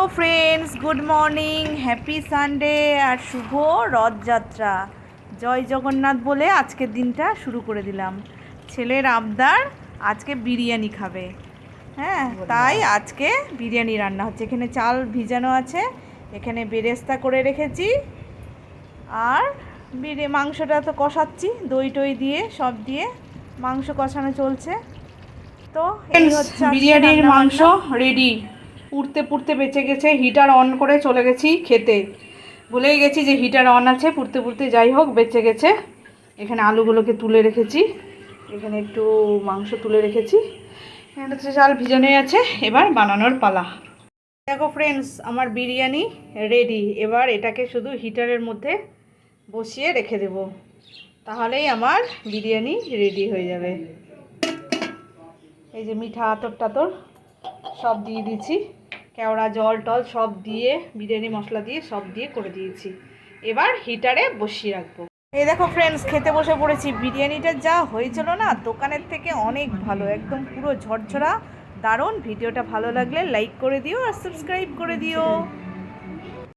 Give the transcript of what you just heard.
ও friends good morning happy Sunday আর শুভ রথযাত্রা। জয় জগন্নাথ বলে আজকের দিনটা শুরু করে দিলাম। ছেলের আবদার আজকে বিরিয়ানি খাবে। হ্যাঁ তাই আজকে বিরিয়ানি রান্না হচ্ছে। এখানে চাল ভিজানো আছে এখানে বেরেস্তা করে রেখেছি। আর বিরি মাংসটা তো কষাচ্ছি দই টই দিয়ে সব দিয়ে মাংস কষানো চলছে। তো এই হচ্ছে বিরিয়ানির মাংস রেডি পুড়তে পুড়তে বেঁচে গেছে হিটার অন করে চলে গেছি খেতে। ভুলেই গেছি যে হিটার অন আছে, পুড়তে পুড়তে যাই হোক, বেঁচে গেছে। এখানে আলুগুলোকে তুলে রেখেছি। এখানে একটু মাংস তুলে রেখেছি। এখানে চাল ভিজানোই আছে, এবার বানানোর পালা। দেখো ফ্রেন্ডস আমার বিরিয়ানি রেডি এবার এটাকে শুধু হিটারের মধ্যে বসিয়ে রেখে দেব। তাহলেই আমার বিরিয়ানি রেডি হয়ে যাবে। এই যে মিঠা আতর টাতর সব দিয়ে দিয়েছি। কেওড়া জল টল সব দিয়ে, বিরিয়ানি মশলা দিয়ে সব দিয়ে করে দিয়েছি। এবার হিটারে বসিয়ে রাখব। এই দেখো ফ্রেন্ডস খেতে বসে পড়েছি। বিরিয়ানিটা যা হয়েছিল না, দোকানের থেকে অনেক ভালো, একদম পুরো ঝরঝরা, দারুণ। ভিডিওটা ভালো লাগলে লাইক করে দিও আর সাবস্ক্রাইব করে দিও।